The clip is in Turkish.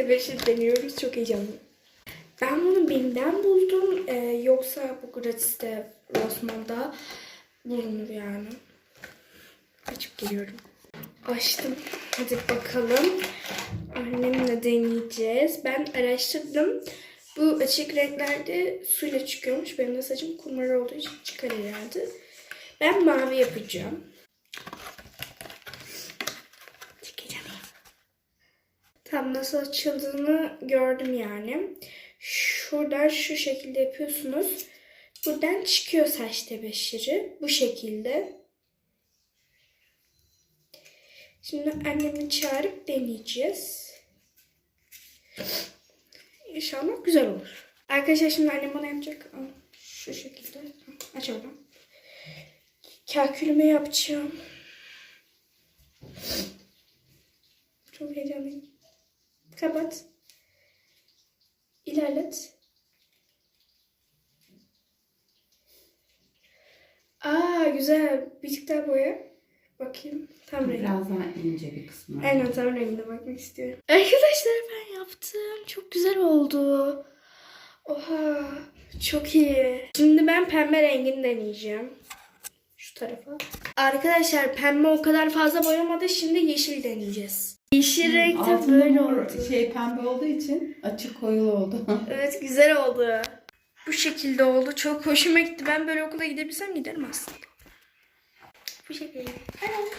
tebeşir deniyoruz. Çok heyecanlıyım. Ben bunu BİM'den buldum. Ee, yoksa bu gratis'te Rossmann'da bulunur yani. Açıp geliyorum. Açtım. Hadi bakalım. Annemle deneyeceğiz. Ben araştırdım. Bu açık renklerde suyla çıkıyormuş. Benim de saçım kumar olduğu için çıkar herhalde. Ben mavi yapacağım. Tam nasıl açıldığını gördüm yani. Şuradan şu şekilde yapıyorsunuz. Buradan çıkıyor saç tebeşiri. Bu şekilde. Şimdi annemi çağırıp deneyeceğiz. İnşallah güzel olur. Arkadaşlar şimdi annem bana yapacak. Şu şekilde. Aç oradan. Kalkülümü yapacağım. Çok heyecanlıyım. Kapat. İlerlet. Aa güzel. Bir tık daha boya. Bakayım. Tam rengi. Biraz daha ince bir kısmı. Aynen tam rengine bakmak istiyorum. Arkadaşlar ben yaptım. Çok güzel oldu. Oha. Çok iyi. Şimdi ben pembe rengini deneyeceğim. Tarafa. Arkadaşlar pembe o kadar fazla boyamadı. Şimdi yeşil deneyeceğiz. Yeşil renk de Altında böyle oldu. şey pembe olduğu için açık koyulu oldu. Evet güzel oldu. Bu şekilde oldu. Çok hoşuma gitti. Ben böyle okula gidebilsem giderim aslında. Bu şekilde. Evet.